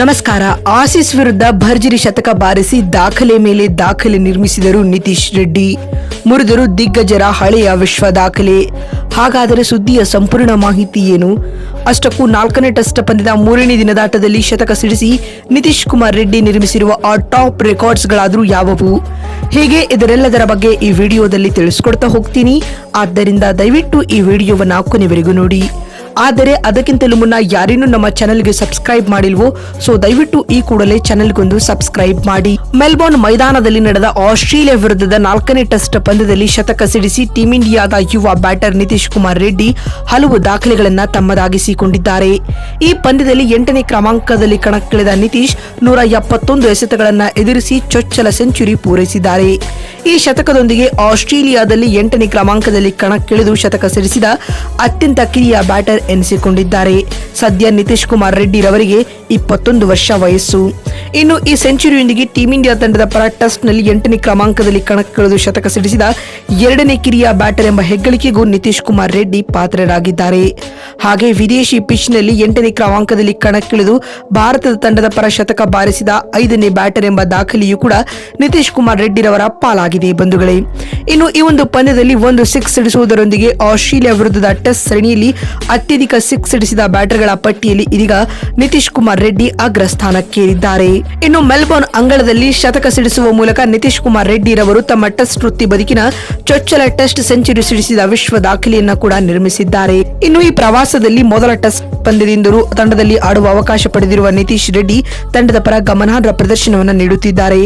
ನಮಸ್ಕಾರ. ಆಸೀಸ್ ವಿರುದ್ಧ ಭರ್ಜರಿ ಶತಕ ಬಾರಿಸಿ ದಾಖಲೆ ಮೇಲೆ ದಾಖಲೆ ನಿರ್ಮಿಸಿದರು ನಿತೀಶ್ ರೆಡ್ಡಿ. ಮುರಿದರು ದಿಗ್ಗಜರ ಹಳೆಯ ವಿಶ್ವ ದಾಖಲೆ. ಹಾಗಾದರೆ ಸುದ್ದಿಯ ಸಂಪೂರ್ಣ ಮಾಹಿತಿ ಏನು? ಅಷ್ಟಕ್ಕೂ ನಾಲ್ಕನೇ ಟೆಸ್ಟ್ ಪಂದ್ಯದ ಮೂರನೇ ದಿನದಾಟದಲ್ಲಿ ಶತಕ ಸಿಡಿಸಿ ನಿತೀಶ್ ಕುಮಾರ್ ರೆಡ್ಡಿ ನಿರ್ಮಿಸಿರುವ ಆ ಟಾಪ್ ರೆಕಾರ್ಡ್ಸ್ಗಳಾದರೂ ಯಾವುವು? ಹೀಗೆ? ಇದರೆಲ್ಲದರ ಬಗ್ಗೆ ಈ ವಿಡಿಯೋದಲ್ಲಿ ತಿಳಿಸ್ಕೊಡ್ತಾ ಹೋಗ್ತೀನಿ. ಆದ್ದರಿಂದ ದಯವಿಟ್ಟು ಈ ವಿಡಿಯೋವನ್ನು ಕೊನೆವರೆಗೂ ನೋಡಿ. ಆದರೆ ಅದಕ್ಕಿಂತಲೂ ಮುನ್ನ ಯಾರೇನು ನಮ್ಮ ಚಾನೆಲ್ಗೆ ಸಬ್ಸ್ಕ್ರೈಬ್ ಮಾಡಿಲ್ವೋ? ಸೊ ದಯವಿಟ್ಟು ಈ ಕೂಡಲೇ ಚಾನೆಲ್ಗೊಂದು ಸಬ್ಸ್ಕ್ರೈಬ್ ಮಾಡಿ. ಮೆಲ್ಬೋರ್ನ್ ಮೈದಾನದಲ್ಲಿ ನಡೆದ ಆಸ್ಟ್ರೇಲಿಯಾ ವಿರುದ್ಧದ ನಾಲ್ಕನೇ ಟೆಸ್ಟ್ ಪಂದ್ಯದಲ್ಲಿ ಶತಕ ಸಿಡಿಸಿ ಟೀಂ ಇಂಡಿಯಾದ ಯುವ ಬ್ಯಾಟರ್ ನಿತೀಶ್ ಕುಮಾರ್ ರೆಡ್ಡಿ ಹಲವು ದಾಖಲೆಗಳನ್ನು ತಮ್ಮದಾಗಿಸಿಕೊಂಡಿದ್ದಾರೆ. ಈ ಪಂದ್ಯದಲ್ಲಿ ಎಂಟನೇ ಕ್ರಮಾಂಕದಲ್ಲಿ ಕಣಕ್ಕಿಳಿದ ನಿತೀಶ್ ನೂರ ಎಪ್ಪತ್ತೊಂದು ಎಸೆತಗಳನ್ನು ಎದುರಿಸಿ ಚೊಚ್ಚಲ ಸೆಂಚುರಿ ಪೂರೈಸಿದ್ದಾರೆ. ಈ ಶತಕದೊಂದಿಗೆ ಆಸ್ಟ್ರೇಲಿಯಾದಲ್ಲಿ ಎಂಟನೇ ಕ್ರಮಾಂಕದಲ್ಲಿ ಕಣಕ್ಕಿಳಿದು ಶತಕ ಸಿಡಿಸಿದ ಅತ್ಯಂತ ಕಿರಿಯ ಬ್ಯಾಟರ್ ಎನಿಸಿಕೊಂಡಿದ್ದಾರೆ. ಸದ್ಯ ನಿತೀಶ್ ಕುಮಾರ್ ರೆಡ್ಡಿ ರವರಿಗೆ ಇಪ್ಪತ್ತೊಂದು ವರ್ಷ ವಯಸ್ಸು. ಇನ್ನು ಈ ಸೆಂಚುರಿಯೊಂದಿಗೆ ಟೀಂ ಇಂಡಿಯಾ ತಂಡದ ಪರ ಟೆಸ್ಟ್ನಲ್ಲಿ ಎಂಟನೇ ಕ್ರಮಾಂಕದಲ್ಲಿ ಕಣಕ್ಕಿಳಿದು ಶತಕ ಸಿಡಿಸಿದ ಎರಡನೇ ಕಿರಿಯ ಬ್ಯಾಟರ್ ಎಂಬ ಹೆಗ್ಗಳಿಕೆಗೂ ನಿತೀಶ್ ಕುಮಾರ್ ರೆಡ್ಡಿ ಪಾತ್ರರಾಗಿದ್ದಾರೆ. ಹಾಗೆ ವಿದೇಶಿ ಪಿಚ್ನಲ್ಲಿ ಎಂಟನೇ ಕ್ರಮಾಂಕದಲ್ಲಿ ಕಣಕ್ಕಿಳಿದು ಭಾರತದ ತಂಡದ ಪರ ಶತಕ ಬಾರಿಸಿದ ಐದನೇ ಬ್ಯಾಟರ್ ಎಂಬ ದಾಖಲೆಯೂ ಕೂಡ ನಿತೀಶ್ ಕುಮಾರ್ ರೆಡ್ಡಿರವರ ಪಾಲಾಗಿದೆ ಬಂಧುಗಳೇ. ಇನ್ನು ಈ ಒಂದು ಪಂದ್ಯದಲ್ಲಿ ಒಂದು ಸಿಕ್ಸ್ ಸಿಡಿಸುವುದರೊಂದಿಗೆ ಆಸ್ಟ್ರೇಲಿಯಾ ವಿರುದ್ಧದ ಟೆಸ್ಟ್ ಸರಣಿಯಲ್ಲಿ ಅತ್ಯಧಿಕ ಸಿಕ್ಸ್ ಸಿಡಿಸಿದ ಬ್ಯಾಟರ್ಗಳ ಪಟ್ಟಿಯಲ್ಲಿ ಇದೀಗ ನಿತೀಶ್ ಕುಮಾರ್ ರೆಡ್ಡಿ ಅಗ್ರ ಸ್ಥಾನಕ್ಕೇರಿದ್ದಾರೆ ಇನ್ನು ಮೆಲ್ಬೋರ್ನ್ ಅಂಗಳದಲ್ಲಿ ಶತಕ ಸಿಡಿಸುವ ಮೂಲಕ ನಿತೀಶ್ ಕುಮಾರ್ ರೆಡ್ಡಿ ರವರು ತಮ್ಮ ಟೆಸ್ಟ್ ವೃತ್ತಿ ಬದುಕಿನ ಚೊಚ್ಚಲ ಟೆಸ್ಟ್ ಸೆಂಚುರಿ ಸಿಡಿಸಿದ ವಿಶ್ವ ದಾಖಲೆಯನ್ನ ಕೂಡ ನಿರ್ಮಿಸಿದ್ದಾರೆ. ಇನ್ನು ಈ ಪ್ರವಾಸದಲ್ಲಿ ಮೊದಲ ಟೆಸ್ಟ್ ಪಂದ್ಯದಿಂದಲೂ ತಂಡದಲ್ಲಿ ಆಡುವ ಅವಕಾಶ ಪಡೆದಿರುವ ನಿತೀಶ್ ರೆಡ್ಡಿ ತಂಡದ ಪರ ಗಮನಾರ್ಹ ಪ್ರದರ್ಶನವನ್ನು ನೀಡುತ್ತಿದ್ದಾರೆ.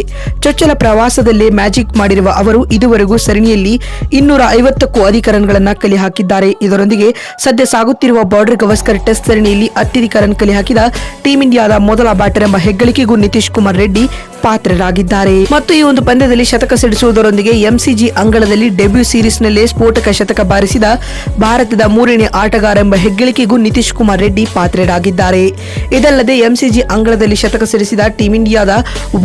ಚೊಚ್ಚಲ ಪ್ರವಾಸದಲ್ಲೇ ಮ್ಯಾಜಿಕ್ ಮಾಡಿರುವ ಅವರು ಇದುವರೆಗೂ ಸರಣಿಯಲ್ಲಿ ಇನ್ನೂರ ಐವತ್ತಕ್ಕೂ ಅಧಿಕ ರನ್ಗಳನ್ನ ಕಲೆ ಹಾಕಿದ್ದಾರೆ ಇದರೊಂದಿಗೆ ಸದ್ಯ ಸಾಗುತ್ತಿರುವ ಬಾರ್ಡರ್ ಗವಸ್ಕರ್ ಟೆಸ್ಟ್ ಸರಣಿಯಲ್ಲಿ ಅತ್ಯಧಿಕ ರನ್ ಕಲೆ ಹಾಕಿದ ಟೀಂ ಇಂಡಿಯಾದ ಮೊದಲ ಬ್ಯಾಟರ್ ಎಂಬ ಹೆಗ್ಗಳಿಕೆಗೂ ನಿತೀಶ್ ಕುಮಾರ್ ರೆಡ್ಡಿ ಪಾತ್ರರಾಗಿದ್ದಾರೆ. ಮತ್ತು ಈ ಒಂದು ಪಂದ್ಯದಲ್ಲಿ ಶತಕ ಸಿಡಿಸುವುದರೊಂದಿಗೆ ಎಂಸಿಜಿ ಅಂಗಳದಲ್ಲಿ ಡೆಬ್ಯೂ ಸೀರೀಸ್ನಲ್ಲೇ ಸ್ಫೋಟಕ ಶತಕ ಬಾರಿಸಿದ ಭಾರತದ ಮೂರನೇ ಆಟಗಾರ ಎಂಬ ಹೆಗ್ಗಳಿಕೆಗೂ ನಿತೀಶ್ ಕುಮಾರ್ ರೆಡ್ಡಿ ಪಾತ್ರರಾಗಿದ್ದಾರೆ. ಇದಲ್ಲದೆ ಎಂಸಿಜಿ ಅಂಗಳದಲ್ಲಿ ಶತಕ ಸಿಡಿಸಿದ ಟೀಂ ಇಂಡಿಯಾದ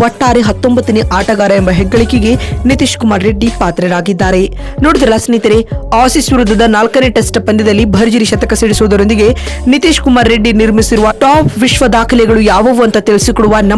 ಒಟ್ಟಾರೆ ಹತ್ತೊಂಬತ್ತನೇ ಆಟಗಾರ ಎಂಬ ಹೆಗ್ಗಳಿಕೆಗೆ ನಿತೀಶ್ ಕುಮಾರ್ ರೆಡ್ಡಿ ಪಾತ್ರರಾಗಿದ್ದಾರೆ. ನೋಡಿದ್ರಲ್ಲ ಸ್ನೇಹಿತರೆ, ಆಸಿಸ್ ವಿರುದ್ಧದ ನಾಲ್ಕನೇ ಟೆಸ್ಟ್ ಪಂದ್ಯದಲ್ಲಿ ಭರ್ಜರಿ ಶತಕ ಸಿಡಿಸುವುದರೊಂದಿಗೆ ನಿತೀಶ್ ಕುಮಾರ್ ರೆಡ್ಡಿ ನಿರ್ಮಿಸಿರುವ ಟಾಪ್ ವಿಶ್ವ ದಾಖಲೆಗಳು ಯಾವುವು ಅಂತ ತಿಳಿಸಿಕೊಡುವ